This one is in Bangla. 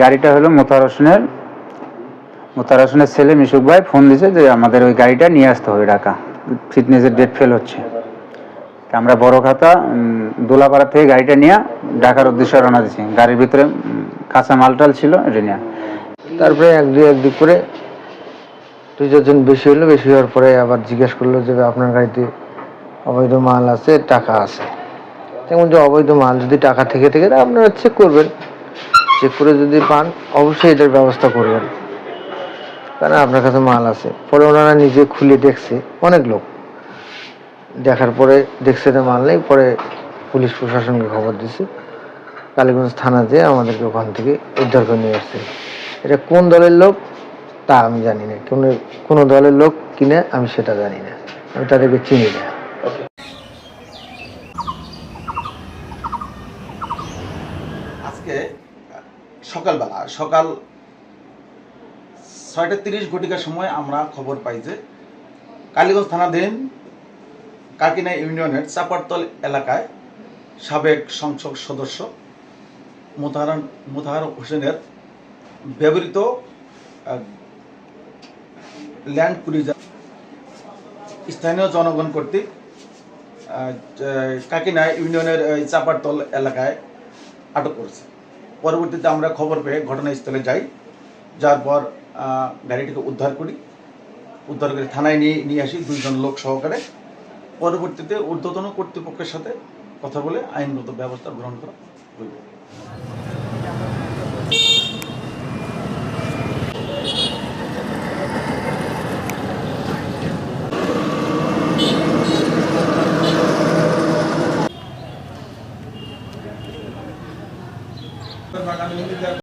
গাড়িটা হলো মোতার হোসেনের মোতার হোসেনের ছেলে মিশুক ভাই ফোন দিয়েছে যে আমাদের ওই গাড়িটা নিয়ে আসতে হবে ঢাকা। ফিটনেসের ডেট ফেল হচ্ছে। আমরা বড় খাতা দোলাপাড়া থেকে গাড়িটা নিয়ে ঢাকার উদ্দেশ্যে রওনা দিচ্ছি গাড়ির ভিতরে কাঁচা মালটাল ছিল, এটা নিয়ে। তারপরে এক দুই এক দুই করে দুই চারজন বেশি হলো, বেশি হওয়ার পরে আবার জিজ্ঞেস করল যে আপনার গাড়িতে অবৈধ মাল আছে, টাকা আছে। তেমন যে অবৈধ মাল যদি টাকা থেকে থেকে থাকে আপনারা চেক করবেন। করে যদি পান, অবশ্যই এটার ব্যবস্থা করবেন। কারণ আপনার কাছে মাল আছে। পরে ওনারা নিজে খুলে দেখছে, অনেক লোক। দেখার পরে দেখছে যে মাল নেই, পরে পুলিশ প্রশাসনকে খবর দিছে। কালীগঞ্জ থানা যেয়ে আমাদেরকে ওখান থেকে উদ্ধার করে নিয়ে আসছে। এটা কোন দলের লোক, তা আমি জানি না। কোনো কোনো দলের লোক কিনে, আমি সেটা জানি না। আমি তাদেরকে চিনি না। আজকে সকালবেলা, সকাল ছয়টা তিরিশ ঘটিকার সময় আমরা খবর পাই যে কালীগঞ্জ থানাধীন কাকিনা ইউনিয়নের চাপারতল এলাকায় সাবেক সংসদ সদস্য মোতাহার মোতাহার হোসেনের ব্যবহৃত ল্যান্ড ক্রুইজার স্থানীয় জনগণ কর্তৃক কাকিনা ইউনিয়নের চাপারতল এলাকায় আটক করেছে। পরবর্তীতে আমরা খবর পেয়ে ঘটনাস্থলে যাই। যার পর গাড়িটিকে উদ্ধার করি। উদ্ধার করে থানায় নিয়ে নিয়ে আসি দুইজন লোক সহকারে। পরবর্তীতে ঊর্ধ্বতন কর্তৃপক্ষের সাথে কথা বলে আইনগত ব্যবস্থা গ্রহণ করা হইবে। Pues, para la.